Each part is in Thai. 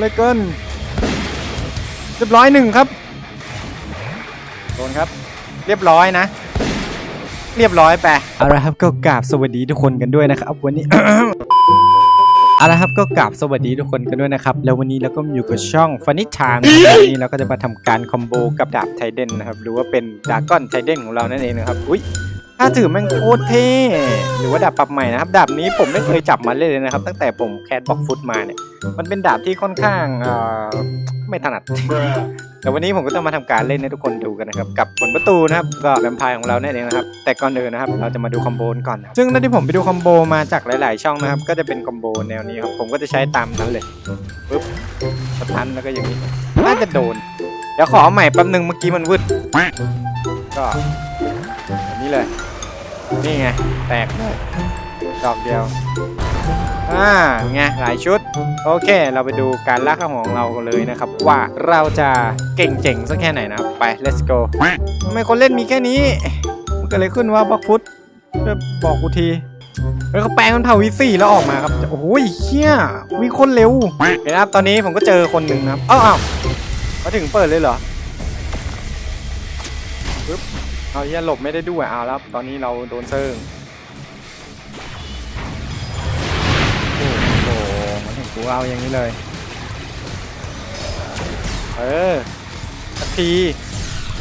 เลยเกินเรียบร้อยหนึ่งครับโดนครับ เรียบร้อยนะ เรียบร้อยไปเอาละครับก็กราบสวัสดีทุกคนกันด้วยนะครับ วันนี้ เอาละครับก็กราบสวัสดีทุกคนกันด้วยนะครับ แล้ววันนี้เราก็อยู่กับช่องฟันนิชามวันนี้เราก็จะมาทำการคอมโบกับดาบไทเดนนะครับหรือว่าเป็นดากอนไทเดนของเรานั่นเองนะครับอุ้ย ถ้าถือแม่งโคตรเท่หรือว่าดาบปรับใหม่นะครับ ดาบนี้ผมไม่เคยจับมาเล่นเลยนะครับ ตั้งแต่ผมแคสบ็อกฟุตมาเนี่ย มันเป็นดาบที่ค่อนข้างไม่ถนัด แต่วันนี้ผมก็ต้องมาทำการเล่นให้ทุกคนดูกันนะครับ กับผลประตูนะครับ ก็แวมไพร์ของเรานั่นเองนะครับ แต่ก่อนอื่นนะครับ เราจะมาดูคอมโบกันก่อนนะครับซึ่งตอนที่ผมไปดูคอมโบมาจากหลาย ๆ ช่องนะครับ ก็จะเป็นคอมโบแนวนี้ครับ ผมก็จะใช้ตามนั้นเลยปึ๊บสตันแล้วก็อย่างนี้ น่าจะโดน เดี๋ยวขอใหม่แป๊บนึงเมื่อกี้มันวืดก็แบบนี้เลย นี่ไง แตกเลยดอกเดียว อ่าไงหลายชุด โอเค เราไปดูการล่าข้าวของเรากันเลยนะครับ ว่าเราจะเก่งเจ๋งสักแค่ไหนนะครับ ไป let's go ทำไมคนเล่นมีแค่นี้ มันเกิดอะไรขึ้นวะบักฟุตบอกกูทีเฮ้ยเขาแปลงมันเผาวีสี่แล้วออกมาครับ โอ้โหเฮียวีคนเร็วเห็นครับตอนนี้ผมก็เจอคนหนึ่งนะครับเอ้าเอ้ามาถึงเปิดเลยเหรอปึ๊บ เอาเฮียหลบไม่ได้ด้วยเอาแล้วตอนนี้เราโดนเซิงโอ้โหมาถึงกูเอาอย่างนี้เลย เออสักที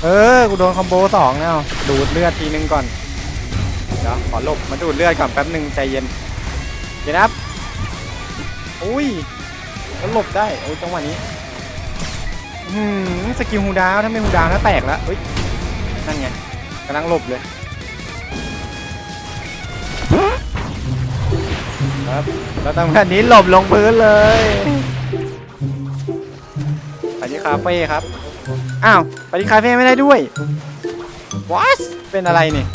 เออ กูโดนคอมโบสองแล้วดูดเลือดทีนึงก่อน เดี๋ยวขอหลบมาดูดเลือดก่อนแป๊บหนึ่งใจเย็นเยวนะครับอุ้ยแล้วหลบได้โอ้ยจังหวะนี้อืมสกิลฮูดาวถ้าไม่ฮูดาวนะแตกแล้วเฮ้ยนั่นไง กำลังหลบเลยครับเราทำแบบนี้หลบลงพื้นเลย ไปที่คาเฟ่ครับ อ้าวไปที่คาเฟ่ไม่ได้ด้วยว้าเป็นอะไรนี่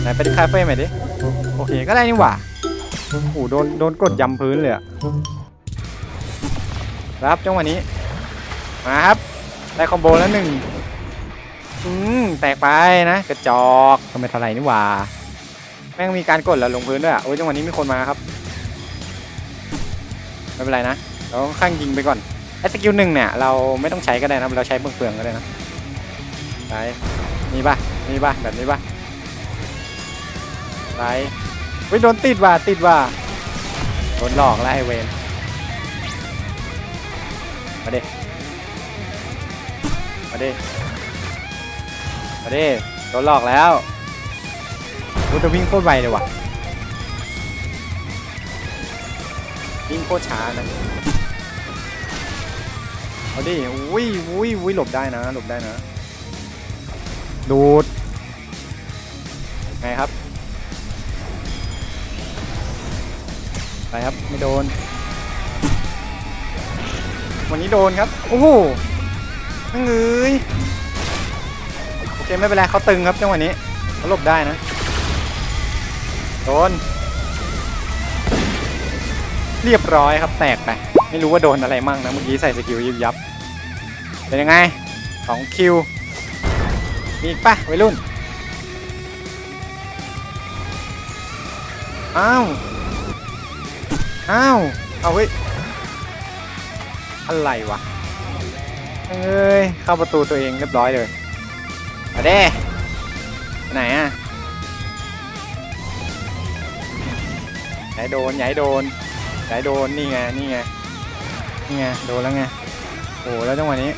ไหนไปที่คาเฟ่ใหม่ดิ โอเคก็ได้นี่หว่าโอ้โหโดนโดนกดยำพื้นเลยอะครับจังหวะนี้ มาครับ ได้คอมโบแล้วหนึ่ง อืมแตกไปนะกระจอกทำไมเท่าไหร่นี่หว่าแม่งมีการกดแล้วลงพื้นด้วยอะโอ้ยจังหวะนี้มีคนมาครับไม่เป็นไรนะเราค่อนข้างยิงไปก่อนไอ้สกิลหนึ่งเนี่ยเราไม่ต้องใช้ก็ได้นะเราใช้เปลืองๆก็ได้นะไปนี่ป่ะนี่ป่ะแบบนี้ป่ะไปเฮ้ยโดนติดว่ะติดว่ะโดนหลอกแล้วไอเวนมาดิมาดิ มาดิโดนหลอกแล้วโอ้แต่วิ่งโคตรไวเลยว่ะวิ่งโคตรช้านะเอาดิอุ้ยอุ้ยอุ้ยหลบได้นะ หลบได้นะดูดไงครับ ไปครับ ไม่โดน วันนี้โดนครับ โอ้โหนั่งเอ้ย คไม่เป็นไรเขาตึงครับจังหวะนี้เขาหลบได้นะโดนเรียบร้อยครับแตกไปไม่รู้ว่าโดนอะไรมั่งนะเมื่อกี้ใส่สกิลยิบยับเป็นยังไงสองคิวมีอีกปะวัยรุ่นอ้าวอ้าวเอาเว้ยอะไรวะเอ้ยเข้าประตูตัวเองเรียบร้อยเลย มาเด้ไปไหนอะให้โดนให้โดนให้โดนนี่ไงนี่ไงนี่ไงโดนแล้วไงโอ้แล้วจังหวะนี้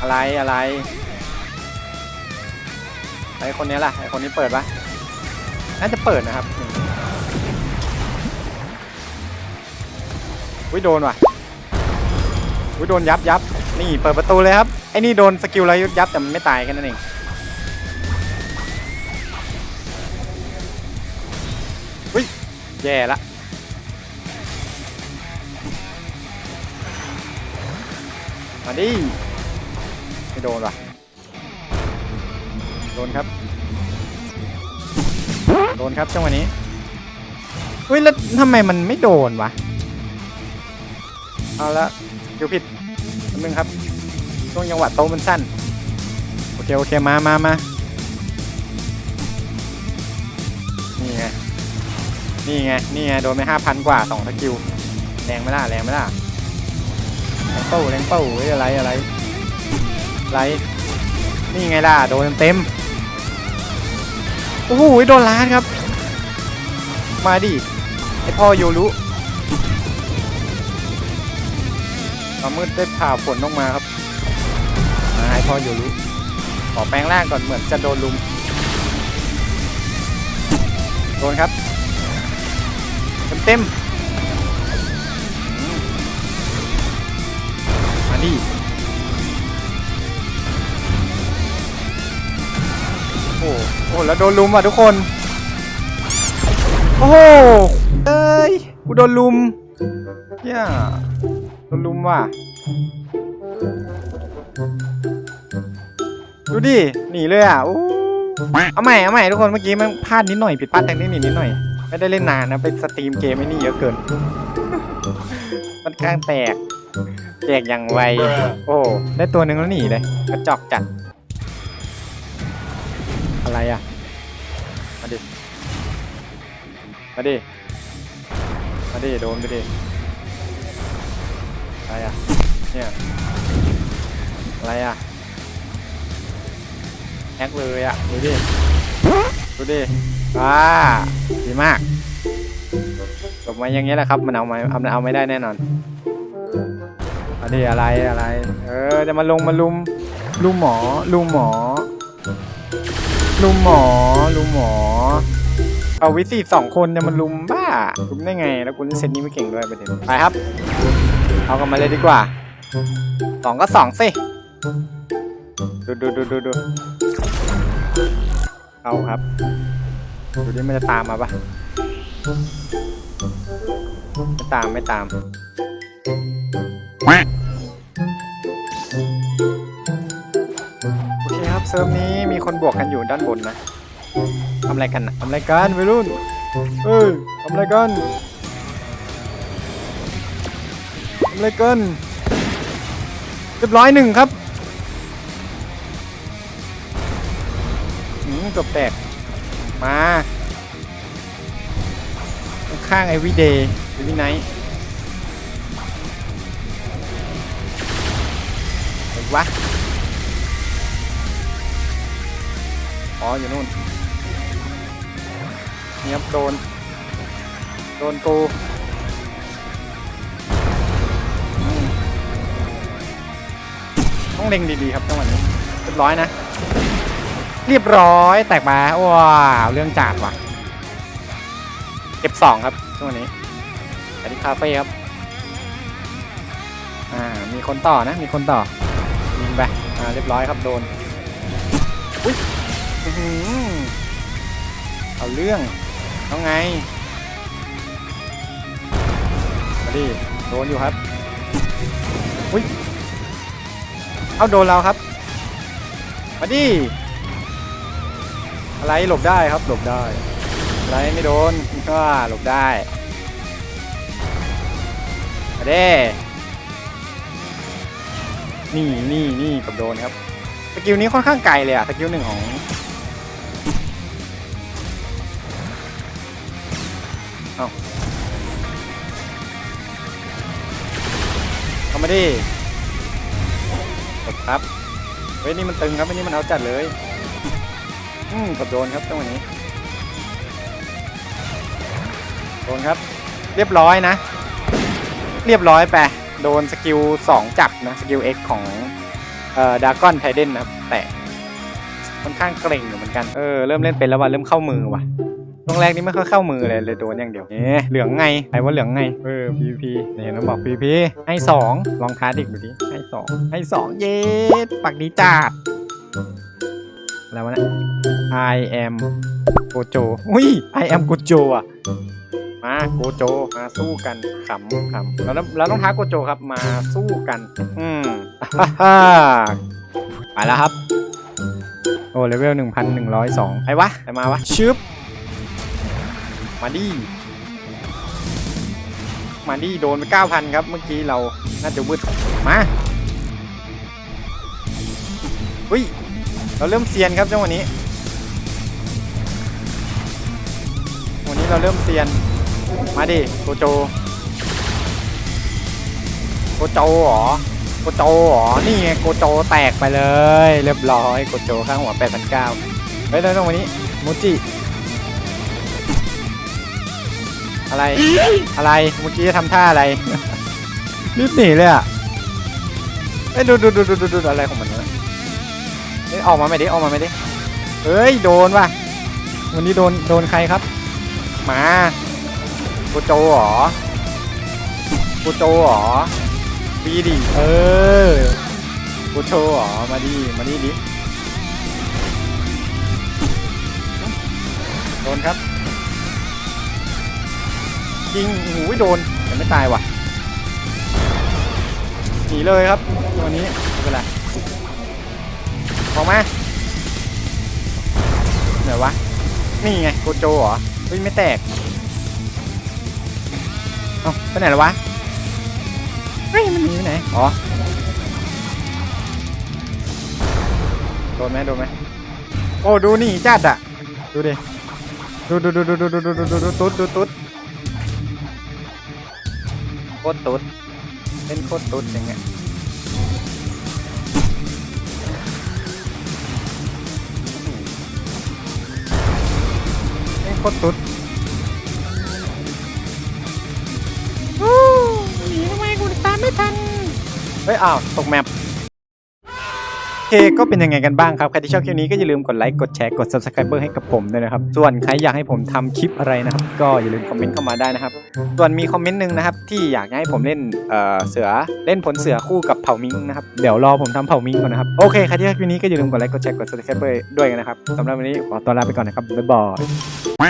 อะไรอะไรไอคนนี้ล่ะไอคนนี้เปิดปะน่าจะเปิดนะครับวิโดนว่ะวิโดนยับยับ นี่เปิดประตูเลยครับ ไอ้นี่โดนสกิลแล้วยุบยับแต่มันไม่ตายแค่นั้นเองแย่ละมาดิไม่โดนว่ะ โดนครับ โดนครับจังหวะนี้ อุ้ยแล้วทำไมมันไม่โดนวะ เอาละคิวผิด นึงครับช่วงจังหวะโตมันสั้น โอเค โอเค มามามานี่ไง นี่ไง นี่ไง โดนไปห้าพันกว่าสองสกิล แรงไหมล่ะแรงไหมล่ะแรงเป้าแรงเป้าเฮ้อะไรอะไรอะไรนี่ไงล่ะ โดนเต็มโอ้โหโดนล้านครับ มาดิไอพ่อโยรุ มามืดได้ผ่าฝนออกมาครับมาไอพ่อโยรุขอแปลงร่างก่อนเหมือนจะโดนลุม โดนครับเต็มเต็มๆอืมมาดิโอ้โหโอ้โหแล้วโดนลุมอะทุกคน โอ้โหเอ้ยกูโดนลุมเย่าโดนลุมว่ะ ดูดิ หนีเลยอะโอ้เอาใหม่เอาใหม่ทุกคนเมื่อกี้มันพลาดนิดหน่อยผิดพลาดทางเทคนิคนิดหน่อย ไม่ได้เล่นนานนะเป็นสตรีมเกมไม่นี่เยอะเกิน มันกลางแตก แตกอย่างไว โอ้ ได้ตัวหนึ่งแล้วหนีเลย กระจอกจัด อะไรอะ มาดิ มาดิ มาดิ โดนไปดิ อะไรอะ เนี่ย อะไรอะแฮกเลยอะ ดูดิ ดูดิว้าดีมากจบมาอย่างเงี้ยแหละครับ มันเอาไม่เอาเอาไม่ได้แน่นอนมาดิอะไรอะไร เออ จะมาลงมาลุม ลุมหมอ ลุมหมอ ลุมหมอ ลุมหมอ เอาวิสีสองคนจะมาลุมบ้าลุมได้ไง แล้วคุณเซนนี้ไม่เก่งด้วยประเด็นไปครับ เอากันมาเลยดีกว่าสองก็สองสิ ดูดูดูดูดูเอาครับ ดูดิมันจะตามมาปะไม่ตามไม่ตามโอเคครับเซิร์ฟนี้มีคนบวกกันอยู่ด้านบนนะทำอะไรกันนะทำอะไรกันวัยรุ่นเอ้ยทำอะไรกัน ทำอะไรกันเรียบร้อยหนึ่งครับหืมจบแตก มาข้างไอวีเดย์ไอวีไนท์เห็นวะ อ๋อ อยู่นู่นเนี่ครับโดน โดนกู ต้องเล็งดีๆครับจังหวะนี้เรียบร้อยนะ เรียบร้อยแตกมาว้าวเรื่องจัดว่ะเก็บสองครับช่วงนี้อันนี้คาเฟ่ครับอ่ามีคนต่อนะมีคนต่อยิงไปอ่าเรียบร้อยครับโดนอุ้ยอือหือเอาเรื่องเอาไงมาดิโดนอยู่ครับอุ้ย เอาโดนเราครับ มาดิ อะไรหลบได้ครับหลบได้ อะไรไม่โดนก็หลบได้มาเด้นี่นี่นี่กับโดนครับ สกิลนี้ค่อนข้างไกลเลยอะสกิลหนึ่งของเอาเอามาดิ ครับเฮ้ยนี่มันตึงครับอันนี้มันเอาจัดเลย อืมกับโดนครับจังหวะนี้ โดนครับ เรียบร้อยนะ เรียบร้อยไป โดนสกิล2จับนะ สกิล X ของเอ่อดากอนไทเดนนะครับ แต่ค่อนข้างเกรงอยู่เหมือนกัน เออ เริ่มเล่นเป็นแล้วว่ะ เริ่มเข้ามือว่ะ ช่วงแรกนี่ไม่ค่อยเข้ามือเลยเลยโดนอย่างเดียวเอ๊ะเหลืองไงใครว่าเหลืองไงเออ PVP เนี่ยน้องบอก PVP ให้สองลองท้าเด็กดูดิให้สองให้สองเย้ปักดีจัดอะไรวะเนี่ย I am โกโจอุ้ย I am โกโจอะมาโกโจมาสู้กันขำขำแล้วเราต้องท้าโกโจครับมาสู้กัน อืมฮ่าฮ่าไปแล้วครับ โอ้เลเวลหนึ่งพันหนึ่งร้อยสองไอ้วะไอ้มาวะชึบ มาดิมาดิโดนไปเก้าพันครับ เมื่อกี้เราน่าจะวืดมาอุ้ยเราเริ่มเซียนครับจังหวะนี้วันนี้เราเริ่มเซียน มาดิโกโจโกโจเหรอโกโจเหรอนี่ไงโกโจแตกไปเลย เรียบร้อยโกโจข้างหัว8,900เฮ้ยตรงวันนี้มูจิ อะไร อะไร เมื่อกี้จะทำท่าอะไร รีบหนีเลยอะเอ้ยดูดูดูดูดูดูอะไรของมันวะเอ้ยออกมาไม่ดิออกมาไม่ดิเฮ้ย โดนว่ะ วันนี้โดน โดนใครครับ มาโกโจเหรอโกโจเหรอปีดิ เออโกโจเหรอ มาดิ มาดิดิ โดนครับ ยิงหูยโดนแต่ไม่ตายว่ะหนีเลยครับตัวนี้ไม่เป็นไรออกมาไหนวะนี่ไงโกโจเหรอเฮ้ยไม่แตกเอ้าไปไหนแล้ววะเฮ้ยมันหนีไปไหนอ๋อโดนไหมโดนไหมโอ้ดูนี่จัดอะดูดิดูดูดูดูดูดูดูดูดูตุ๊ดดูตุ๊ด โคตรตุ๊ดเป็นโคตรตุ๊ดอย่างเงี้ยไอ้โคตรตุ๊ดหนีทำไมกูตามไม่ทัน เฮ้ย อ้าว ตกแมปโอ เคก็เป็นยังไงกันบ้างครับ ใครที่ชอบคลิปนี้ก็อย่าลืมกดไลค์ กดแชร์ กด subscribe ให้กับผมด้วยนะครับ ส่วนใครอยากให้ผมทำคลิปอะไรนะครับ ก็อย่าลืมคอมเมนต์เข้ามาได้นะครับ ส่วนมีคอมเมนต์หนึ่งนะครับที่อยากให้ผมเล่นเอ่อเสือเล่นผลเสือคู่กับเผ่ามิงนะครับ เดี๋ยวรอผมทำเผ่ามิงก่อนนะครับ โอเค ใครที่ชอบคลิปนี้ก็อย่าลืมกดไลค์ กดแชร์ กด subscribe ด้วยนะครับสำหรับวันนี้ขอตัวลาไปก่อนนะครับบ๊ายบาย